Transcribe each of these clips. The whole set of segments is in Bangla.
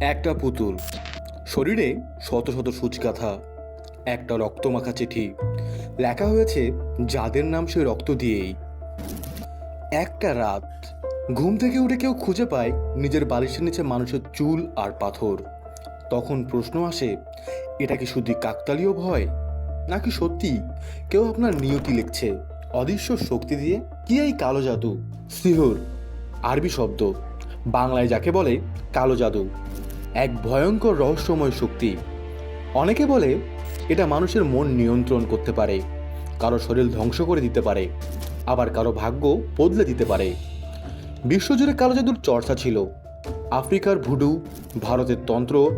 একটা পুতুল। শরীরে শত শত সূচগাথা একটা রক্তমাখা চিঠি। লেখা হয়েছে, যাদের নাম সে রক্ত দিয়েই। একটা রাত, ঘুম থেকে উঠে কেউ খুঁজে পায় নিজের বালিশের নিচে মানুষের চুল আর পাথর। তখন প্রশ্ন আসে, এটা কি শুধু কাকতালীয় ভয়? নাকি সত্যি কেউ আপনার নিয়তি লিখছে? অদৃশ্য শক্তি দিয়ে কি এই কালো জাদু? সিহুর, আরবি শব্দ। বাংলায় যাকে বলে কালো জাদু। এক ভয়ঙ্কর রহস্যময় শক্তি। অনেকে বলে এটা মানুষের মন নিয়ন্ত্রণ করতে পারে, কারও শরীর ধ্বংস করে দিতে পারে, আবার কারও ভাগ্য বদলে দিতে পারে। বিশ্বজুড়ে কালো জাদুর চর্চা ছিল। আফ্রিকার ভুডু, ভারতের তন্ত্র,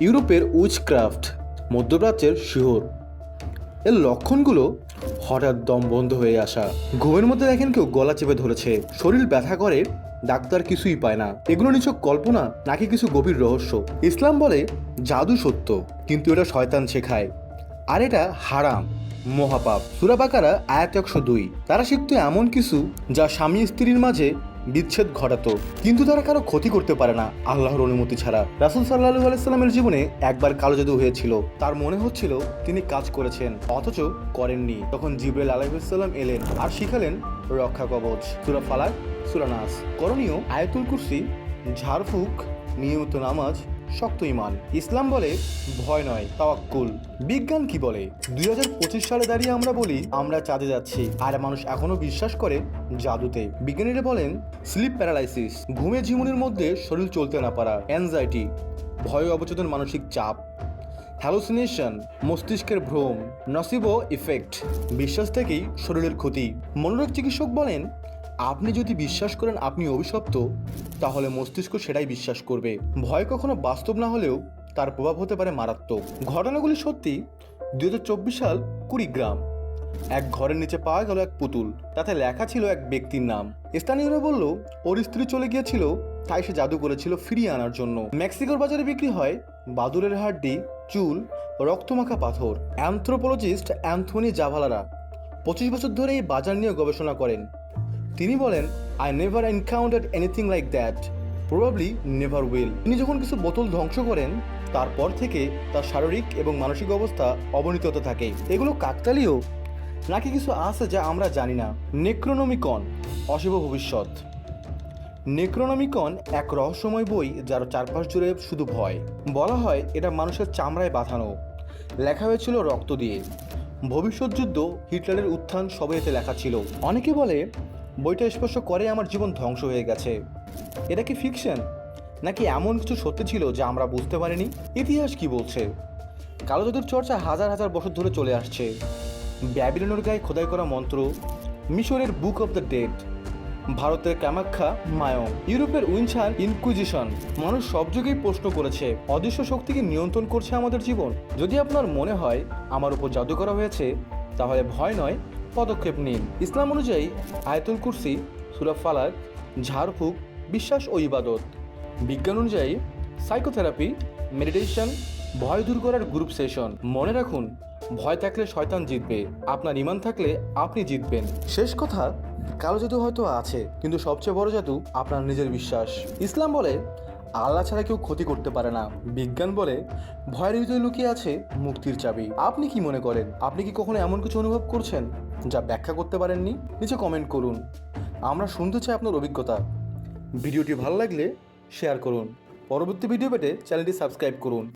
ইউরোপের উইচক্রাফট, মধ্যপ্রাচ্যের শিহর। এর লক্ষণগুলো হঠাৎ দম বন্ধ হয়ে আসা। ঘুমের মধ্যে দেখেন কেউ গলা চেপে ধরেছে, শরীর ব্যথা করে ডাক্তার কিছুই পায় না। এগুলো নিছক কল্পনা, নাকি কিছু গভীর রহস্য? ইসলাম বলে, জাদু সত্য, কিন্তু এটা শয়তান শেখায়। আর এটা হারাম, মহাপাপ। সুরাবাকারা আয়াত একশো দুই। তারা শিখতো এমন কিছু যা স্বামী স্ত্রীর মাঝে বিচ্ছেদ ঘটাতো। কিন্তু তারা কারও ক্ষতি করতে পারে না, আল্লাহর অনুমতি ছাড়া। রাসুল সাল্লাহু আলাইস্লামের জীবনে একবার কালো জাদু হয়েছিল। তার মনে হচ্ছিল তিনি কাজ করেছেন, অথচ করেননি। তখন জিব্রাইল আলাইসাল্লাম এলেন আর শিখালেন রক্ষা কবচ। সুরা ফালাক সুরানাস করণীয় আয়তুল কুরসি, ঝাড়ফুঁক, নিয়মিত নামাজ শক্ত ইমান। ইসলাম বলে, ভয় নয়, তাওয়াক্কুল। বিজ্ঞান কি বলে? দুই হাজার পঁচিশ সালে দাঁড়িয়ে আমরা বলি, আমরা চাঁদে যাচ্ছি। আর মানুষ এখনও বিশ্বাস করে জাদুতে। বিজ্ঞানীরা বলেন, স্লিপ প্যারালাইসিস, ঘুমে ঝিমুনির মধ্যে শরীর চলতে না পারা অ্যাংজাইটি ভয় অবচেতন মানসিক চাপ হ্যালোসিনেশন মস্তিষ্কের ভ্রম নসিবো ইফেক্ট বিশ্বাস থেকেই শরীরের ক্ষতি। মনোরোগ চিকিৎসক বলেন আপনি যদি বিশ্বাস করেন আপনি অভিশপ্ত, তাহলে মস্তিষ্ক সেটাই বিশ্বাস করবে। ভয় কখনো বাস্তব না হলেও তার প্রভাব হতে পারে মারাত্মক। ঘটনাগুলি সত্যি দু হাজার চব্বিশ সাল কুড়িগ্রাম। এক ঘরের নিচে পাওয়া গেল এক পুতুল, তাতে লেখা ছিল এক ব্যক্তির নাম। স্থানীয়রা বলল, ওর স্ত্রী চলে গিয়েছিল, তাই সে জাদু করেছিল ফিরিয়ে আনার জন্য। মেক্সিকোর বাজারে বিক্রি হয় বাদুরের হাড্ডি, চুল, রক্তমাখা পাথর। অ্যান্থ্রোপোলজিস্ট অ্যান্থনি জাভালারা পঁচিশ বছর ধরে এই বাজার নিয়ে গবেষণা করেন। তিনি বলেন I never encounter anything like that probably never will তিনি যখন কিছু বোতল ধ্বংস করেন, তারপর থেকে তার শারীরিক এবং মানসিক অবস্থা অবনীত হতে থাকে। এগুলো কাকতালীয় নাকি কিছু আছে যা আমরা জানি না? নেক্রোনমিকন, অশুভ ভবিষ্যৎ। নেক্রোনমিকন এক রহস্যময় বই যার চারপাশ জুড়ে শুধু ভয়। বলা হয়, এটা মানুষের চামড়ায় বাঁধানো। লেখা হয়েছিল রক্ত দিয়ে। ভবিষ্যৎ যুদ্ধ হিটলারের উত্থান সবই এতে লেখা ছিল। অনেকে বলে বইটা স্পর্শ করে আমার জীবন ধ্বংস হয়ে গেছে। এটা কি ফিকশন নাকি এমন কিছু সত্যি ছিল যা আমরা বুঝতে পারিনি? ইতিহাস কি বলছে? কালো জাদুর চর্চা হাজার হাজার বছর ধরে চলে আসছে। ব্যাবিলনের গায়ে খোদাই করা মন্ত্র, মিশরের বুক অব দ্য ডেড, ভারতের কামাখ্যা মায়ং, ইউরোপের উইনসান ইনকুইজিশন, মানুষ সব যুগেই প্রশ্ন করেছে, অদৃশ্য শক্তিকে নিয়ন্ত্রণ করছে আমাদের জীবন। যদি আপনার মনে হয় আমার উপর জাদু করা হয়েছে, তাহলে ভয় নয় পদক্ষেপ নিন। ইসলাম অনুযায়ী, আয়তুল কুরসি, সুরা ফালাক, ঝাড়ফুঁক, বিশ্বাস ও ইবাদত। বিজ্ঞান অনুযায়ী, সাইকোথেরাপি, মেডিটেশন, ভয় দূর করার গ্রুপ সেশন। মনে রাখুন, ভয় থাকলে শয়তান জিতবে, আপনার ইমান থাকলে আপনি জিতবেন। শেষ কথা, কালো জাদু হয়তো আছে, কিন্তু সবচেয়ে বড় জাদু আপনার নিজের বিশ্বাস। ইসলাম বলে, আল্লাহ ছাড়া কেউ ক্ষতি করতে পারে না। বিজ্ঞান বলে, ভয়ের ভিতরে লুকিয়ে আছে মুক্তির চাবি। আপনি কি মনে করেন, আপনি কি কখনো এমন কিছু অনুভব করছেন? যা ব্যাখ্যা করতে পারেননি, নিচে কমেন্ট করুন। আমরা শুনতে চাই আপনার অভিজ্ঞতা। ভিডিওটি ভালো লাগলে শেয়ার করুন। পরবর্তী ভিডিও পেতে চ্যানেলটি সাবস্ক্রাইব করুন।